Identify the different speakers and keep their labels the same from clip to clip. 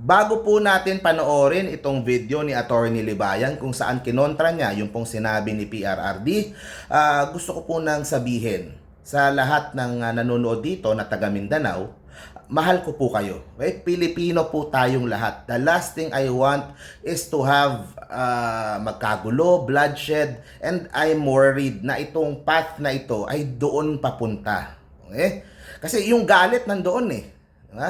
Speaker 1: Bago po natin panoorin itong video ni Attorney Libayan kung saan kinontra niya yung pong sinabi ni PRRD, ah, gusto ko po nang sabihin sa lahat ng ah, nanonood dito na taga Mindanao, mahal ko po kayo. Okay? Pilipino po tayong lahat. The last thing I want is to have ah, magkagulo, bloodshed, and I'm worried na itong path na ito ay doon papunta. Okay? Kasi yung galit nandoon eh.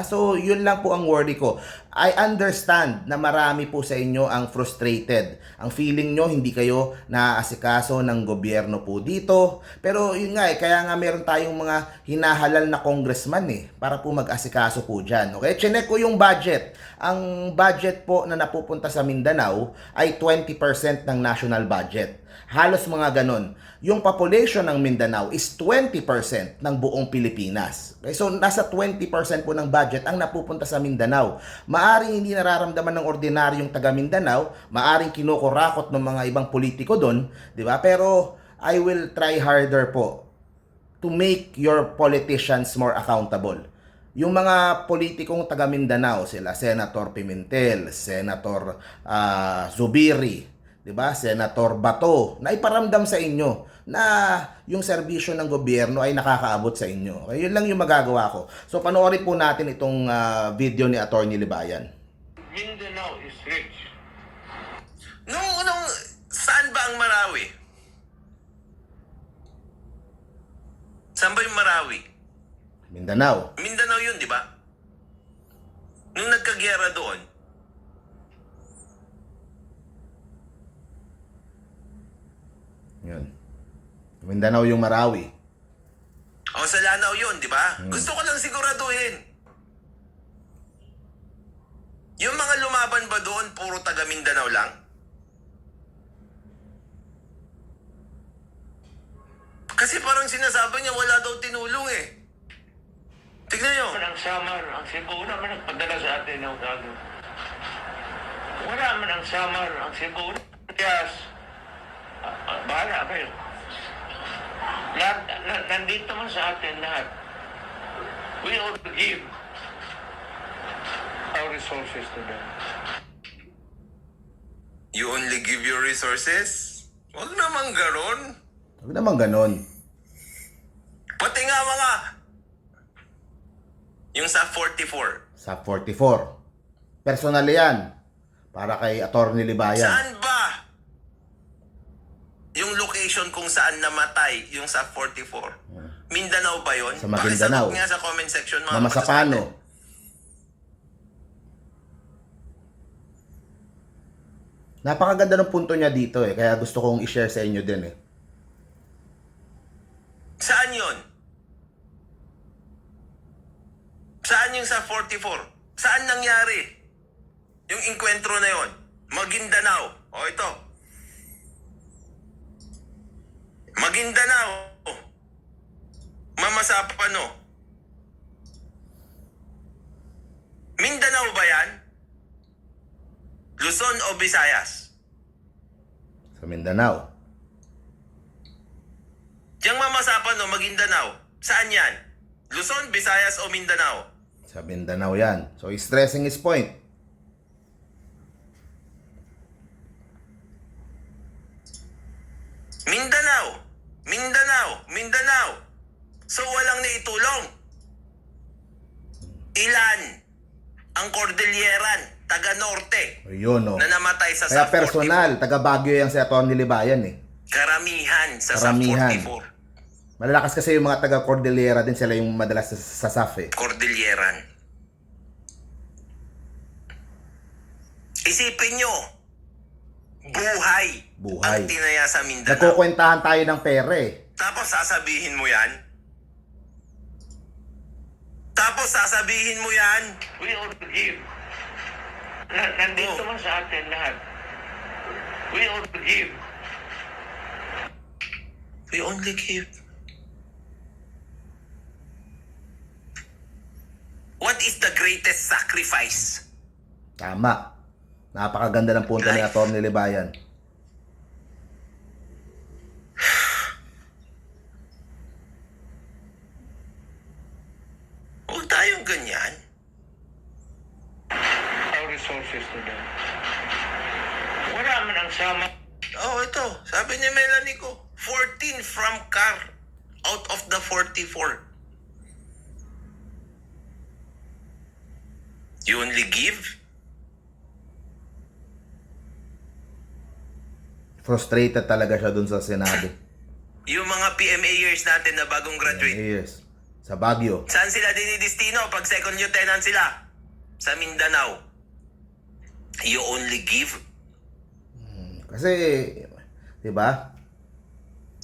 Speaker 1: So, yun lang po ang worry ko. I understand na marami po sa inyo ang frustrated. Ang feeling nyo, hindi kayo naaasikaso ng gobyerno po dito. Pero yun nga eh, kaya nga meron tayong mga hinahalal na congressman eh, para po mag-asikaso po dyan. Okay? Chinek ko yung budget. Ang budget po na napupunta sa Mindanao ay 20% ng national budget. Halos mga ganon. Yung population ng Mindanao is 20% ng buong Pilipinas. Okay? So, nasa 20% po ng budget ang napupunta sa Mindanao. Maaring hindi nararamdaman ng ordinaryong taga Mindanao, maaring kinukurakot ng mga ibang politiko doon, di ba? Pero, I will try harder po to make your politicians more accountable. Yung mga politikong taga Mindanao, sila Senator Pimentel, Senator ah, Zubiri, 'di ba? Senator Bato, na iparamdam sa inyo na yung serbisyo ng gobyerno ay nakakaabot sa inyo. Okay, yun lang yung magagawa ko. So panoorin po natin itong ah, video ni Attorney Libayan.
Speaker 2: Mindanao is rich.
Speaker 3: Nung unang, saan ba ang Marawi? Saan ba yung Marawi?
Speaker 1: Mindanao.
Speaker 3: Mindanao yun, di ba? Nung nagkagyera doon,
Speaker 1: Yun. Mindanao yung Marawi.
Speaker 3: o sa Lanao yun, di ba? Gusto ko lang siguraduhin. Yung mga lumaban ba doon, puro taga Mindanao lang? Kasi parang sinasabi niya, wala daw tinulong eh. Tignan nyo.
Speaker 2: Ang Samar, ang Cebu, wala man nagpadala sa atin ng gago. Wala man ang Samar, ang Cebu. Yes. Ah, bahala kayo. Lahat, na, nandito man sa atin lahat. We all give our resources to them.
Speaker 3: You only give your resources? Huwag naman ganon.
Speaker 1: Huwag naman ganon.
Speaker 3: Pati nga mga... Yung sa 44.
Speaker 1: Sa 44. Personal yan. Para kay Attorney Libayan.
Speaker 3: Saan ba? Location kung saan namatay yung sa 44. Mindanao ba yun?
Speaker 1: Sa Maguindanao.
Speaker 3: Pakisagot nga sa comment section mga
Speaker 1: Mama Sapano. Napakaganda ng punto niya dito eh. Kaya gusto kong i-share sa inyo din eh.
Speaker 3: Saan yun? Saan yung sa 44? Saan nangyari? Yung inkwentro na yon? Maguindanao. O ito. Maguindanao. Mamasapano. Mindanao ba yan? Luzon o Visayas?
Speaker 1: Sa Mindanao.
Speaker 3: Yang Mamasapano, Maguindanao. Saan yan? Luzon, Visayas o Mindanao?
Speaker 1: Sa Mindanao yan. So, he's stressing his point.
Speaker 3: Mindanao. Mindanao. Mindanao. So walang naitulong. Ilan ang Cordilleran, taga Norte,
Speaker 1: Yun oh.
Speaker 3: na namatay sa
Speaker 1: Kaya
Speaker 3: sa
Speaker 1: personal, taga Baguio yan si Attorney Libayan eh.
Speaker 3: 44? Karamihan sa
Speaker 1: Karamihan.
Speaker 3: sa 44.
Speaker 1: Malalakas kasi yung mga taga Cordillera din sila yung madalas sa, sa SAF eh.
Speaker 3: Cordilleran. Isipin nyo, buhay,
Speaker 1: Buhay.
Speaker 3: ang tinaya sa Mindanao.
Speaker 1: Nagkukwentahan tayo ng pera eh.
Speaker 3: Tapos sasabihin mo yan? Tapos sasabihin mo yan?
Speaker 2: We all give. Na, nandito
Speaker 3: Oh.
Speaker 2: man sa atin lahat. We all give.
Speaker 3: We only give. What is the greatest sacrifice?
Speaker 1: Tama. Napakaganda ng punto ni. Attorney Libayan.
Speaker 3: Huwag tayong ganyan.
Speaker 2: Our resources to them. Wala man ang sama.
Speaker 3: Oh, ito. Sabi ni Melanie ko, 14 from car out of the 44. You only give?
Speaker 1: Frustrated talaga siya dun sa sinabi.
Speaker 3: Yung mga PMAers natin na bagong graduate.
Speaker 1: Yes. Sa Baguio.
Speaker 3: Saan sila dinidestino pag second lieutenant sila? Sa Mindanao. You only give?
Speaker 1: Kasi, di ba?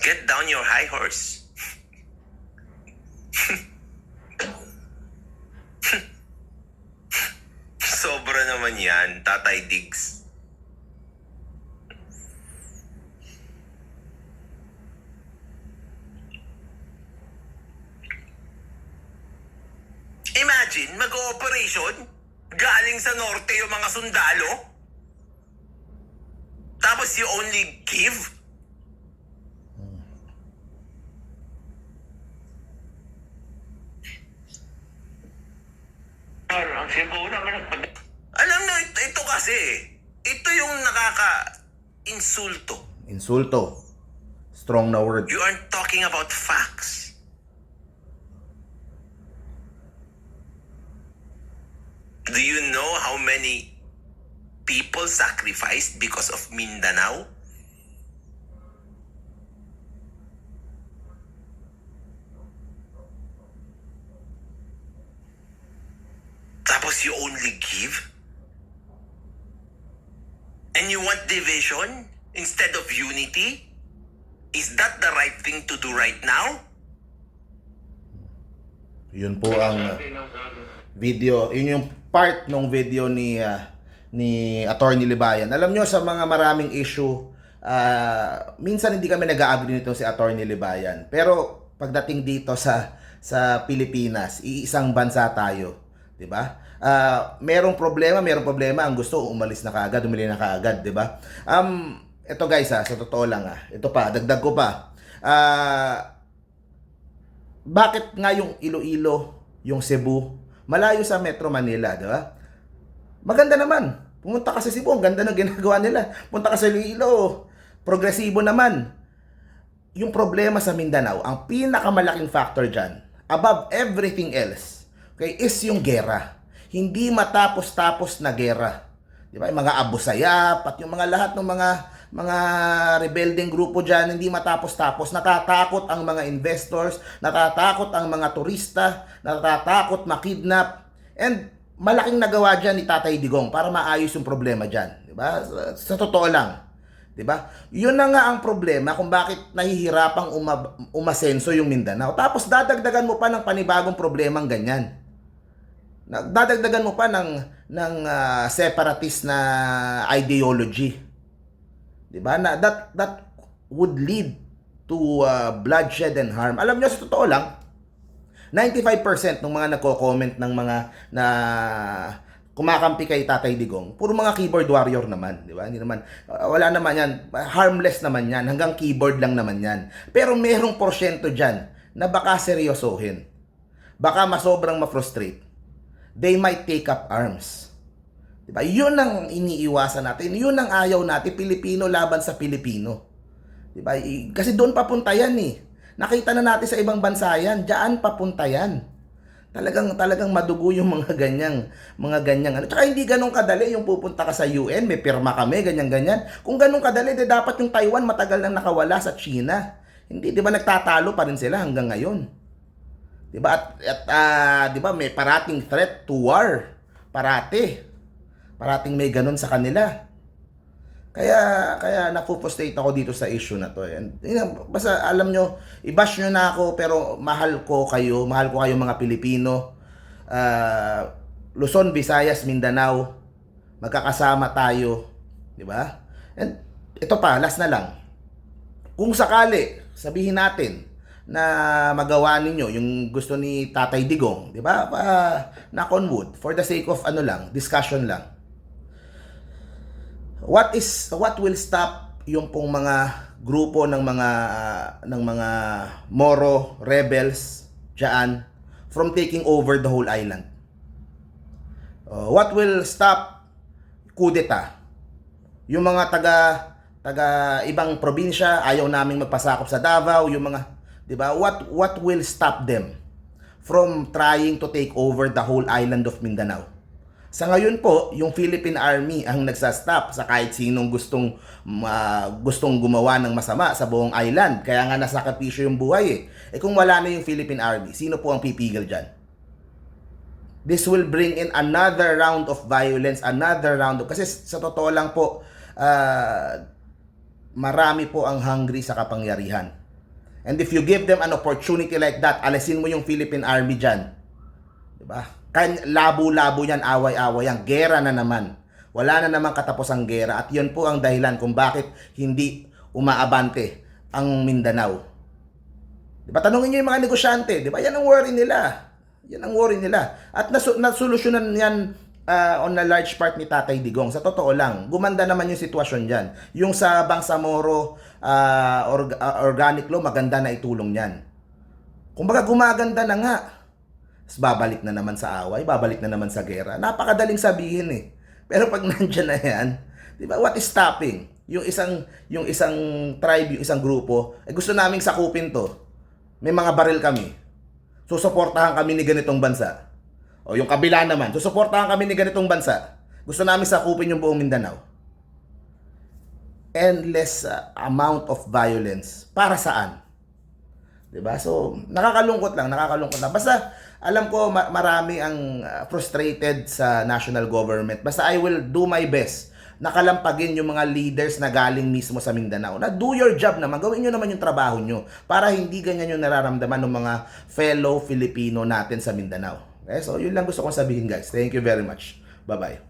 Speaker 3: Get down your high horse. Sobra naman yan, Tatay Diggs. Imagine, mag-ooperation, galing sa norte yung mga sundalo, tapos you only give?
Speaker 2: Ang Cebu naman nagpadala.
Speaker 3: Alam mo, ito, ito kasi, ito yung nakaka-insulto.
Speaker 1: Insulto. Strong na word.
Speaker 3: You aren't talking about facts. Do you know how many people sacrificed because of Mindanao? Tapos you only give? And you want division instead of unity? Is that the right thing to do right now?
Speaker 1: Yun po ang video, yun yung part ng video ni ah, ni Attorney Libayan. Alam nyo sa mga maraming issue, ah, minsan hindi kami nag-agree nito si Attorney Libayan. Pero pagdating dito sa sa Pilipinas, iisang bansa tayo, 'di ba? Ah, merong problema, merong problema, ang gusto umalis na kaagad, umili na kaagad, 'di ba? Um ito guys ha, sa totoo lang ha. Ito pa, dagdag ko pa. Ah bakit nga yung Iloilo, yung Cebu, malayo sa Metro Manila, di ba? Maganda naman. Pumunta ka sa Cebu, ang ganda ng ginagawa nila. Punta ka sa Iloilo, progresibo naman. Yung problema sa Mindanao, ang pinakamalaking factor dyan, above everything else, okay, is yung gera. Hindi matapos-tapos na gera. Di ba? Yung mga Abu Sayyaf, at yung mga lahat ng mga mga rebelding grupo dyan, hindi matapos-tapos. Natatakot ang mga investors, natatakot ang mga turista, natatakot makidnap. And malaking nagawa dyan ni Tatay Digong para maayos yung problema dyan. Di ba? Sa, sa totoo lang. 'Di ba? 'Yun na nga ang problema kung bakit nahihirapang uma- umasenso yung Mindanao. Tapos dadagdagan mo pa ng panibagong problemang ganyan. Dadagdagan mo pa ng ng ah, separatist na ideology. 'Di ba? Na that that would lead to ah, bloodshed and harm. Alam niyo sa totoo lang, 95% ng mga nagko-comment ng mga na kumakampi kay Tatay Digong, puro mga keyboard warrior naman, di ba? Hindi naman uh, wala naman 'yan, harmless naman 'yan, hanggang keyboard lang naman 'yan. Pero merong porsyento diyan na baka seryosohin. Baka masobrang ma-frustrate. They might take up arms. Di ba? 'Yun ang iniiwasan natin. 'Yun ang ayaw natin, Pilipino laban sa Pilipino. Di ba? I- Kasi doon papunta yan eh. Nakita na natin sa ibang bansa yan. Diyan papunta yan. Talagang talagang madugo yung mga ganyang mga ganyang ano. Tsaka hindi ganun kadali yung pupunta ka sa UN, may pirma kami, ganyan ganyan. Kung ganun kadali, di dapat yung Taiwan matagal nang nakawala sa China. Hindi, di ba nagtatalo pa rin sila hanggang ngayon? Di ba? At, at ah, di ba may parating threat to war. Parati. Parating may ganun sa kanila. Kaya kaya napupustrate ako dito sa issue na to. And yun, basta alam nyo, i-bash nyo na ako pero mahal ko kayo, mahal ko kayo mga Pilipino. Ah, Luzon, Visayas, Mindanao, magkakasama tayo, di ba? And ito pa, last na lang. Kung sakali, sabihin natin na magawa ninyo yung gusto ni Tatay Digong, di ba? Pa, knock on wood, for the sake of ano lang, discussion lang what is what will stop yung pong mga grupo ng mga ng mga Moro rebels diyan from taking over the whole island? Uh, what will stop kudeta. Yung mga taga taga ibang probinsya ayaw naming magpasakop sa Davao, yung mga 'di ba? What what will stop them from trying to take over the whole island of Mindanao? Sa ngayon po, yung Philippine Army ang nagsastop sa kahit sinong gustong ma- gustong gumawa ng masama sa buong island. Kaya nga nasakripisyo yung buhay eh. Eh kung wala na yung Philippine Army, sino po ang pipigil dyan? This will bring in another round of violence, another round of... Kasi sa totoo lang po, ah, marami po ang hungry sa kapangyarihan. And if you give them an opportunity like that, alisin mo yung Philippine Army dyan. Diba? Kan labo-labo yan, away-away yan. Gera na naman. Wala na naman katapos ang gera. At yun po ang dahilan kung bakit hindi umaabante ang Mindanao. Diba? Tanungin nyo yung mga negosyante. Diba? Yan ang worry nila. Yan ang worry nila. At nasu- nasolusyonan yan ah, on a large part ni Tatay Digong. Sa totoo lang, gumanda naman yung sitwasyon dyan. Yung sa Bangsamoro ah, org- ah, Organic Law, maganda na itulong yan. Kumbaga gumaganda na nga. Babalik na naman sa away, babalik na naman sa gera. Napakadaling sabihin eh. Pero pag nandiyan na yan, di ba, what is stopping? Yung isang, yung isang tribe, yung isang grupo, eh gusto naming sakupin to. May mga baril kami. Susuportahan kami ni ganitong bansa. O yung kabila naman, susuportahan kami ni ganitong bansa. Gusto namin sakupin yung buong Mindanao. Endless uh, amount of violence. Para saan? 'Di ba? So, nakakalungkot lang, nakakalungkot lang. Basta alam ko ma- marami ang uh, frustrated sa national government. Basta I will do my best nakalampagin yung mga leaders na galing mismo sa Mindanao. Na do your job naman, gawin nyo naman yung trabaho nyo para hindi ganyan yung nararamdaman ng mga fellow Filipino natin sa Mindanao. Okay? So, yun lang gusto kong sabihin guys. Thank you very much. Bye-bye.